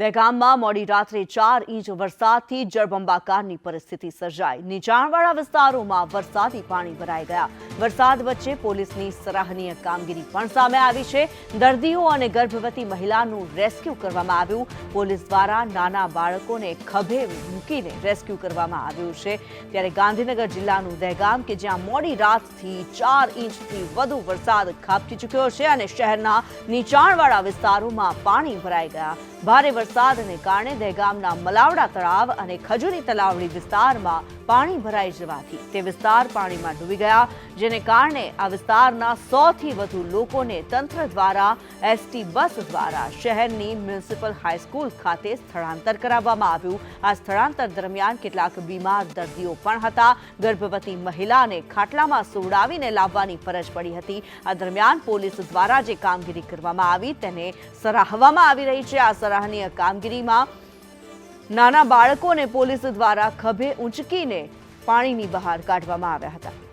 દહેગામમાં મોડી રાત્રે ચાર ઇંચ વરસાદથી જળબંબાકારની પરિસ્થિતિ સર્જાઈ. નીચાણવાળા વિસ્તારોમાં વરસાદી પાણી ભરાઈ ગયા. વરસાદ વચ્ચે પોલીસની સરાહનીય કામગીરી પણ સામે આવી છે. દર્દીઓ અને ગર્ભવતી મહિલાનું રેસ્ક્યુ કરવામાં આવ્યું. પોલીસ દ્વારા નાના બાળકોને ખભે મૂકીને રેસ્ક્યુ કરવામાં આવ્યું છે. ત્યારે ગાંધીનગર જિલ્લાનું દહેગામ કે જ્યાં મોડી રાતથી ચાર ઇંચથી વધુ વરસાદ ખાબકી ચૂક્યો છે અને શહેરના નીચાણવાળા વિસ્તારોમાં પાણી ભરાઈ ગયા. ભારે વરસાદને કારણે દહેગામના મલાવડા તળાવ અને ખજૂરી તલાવડી વિસ્તારમાં પાણી ભરાઈ જવાથી તે વિસ્તાર પાણીમાં ડૂબી ગયા, જેને કારણે આ વિસ્તારના સોથી વધુ લોકોને તંત્ર દ્વારા, એસટી બસ દ્વારા શહેરની મ્યુનિસિપલ હાઈસ્કૂલ ખાતે સ્થળાંતર કરાવવામાં આવ્યું. આ સ્થળાંતર દરમિયાન કેટલાક બીમાર દર્દીઓ પણ હતા. ગર્ભવતી મહિલાને ખાટલામાં સુવડાવીને લાવવાની ફરજ પડી હતી. આ દરમિયાન પોલીસ દ્વારા જે કામગીરી કરવામાં આવી તેને સરાહવામાં આવી રહી છે. આ સરાહનીય કામગીરીમાં નાના બાળકોને પોલીસ દ્વારા ખભે ઉંચકીને પાણીની બહાર કાઢવામાં આવ્યા હતા.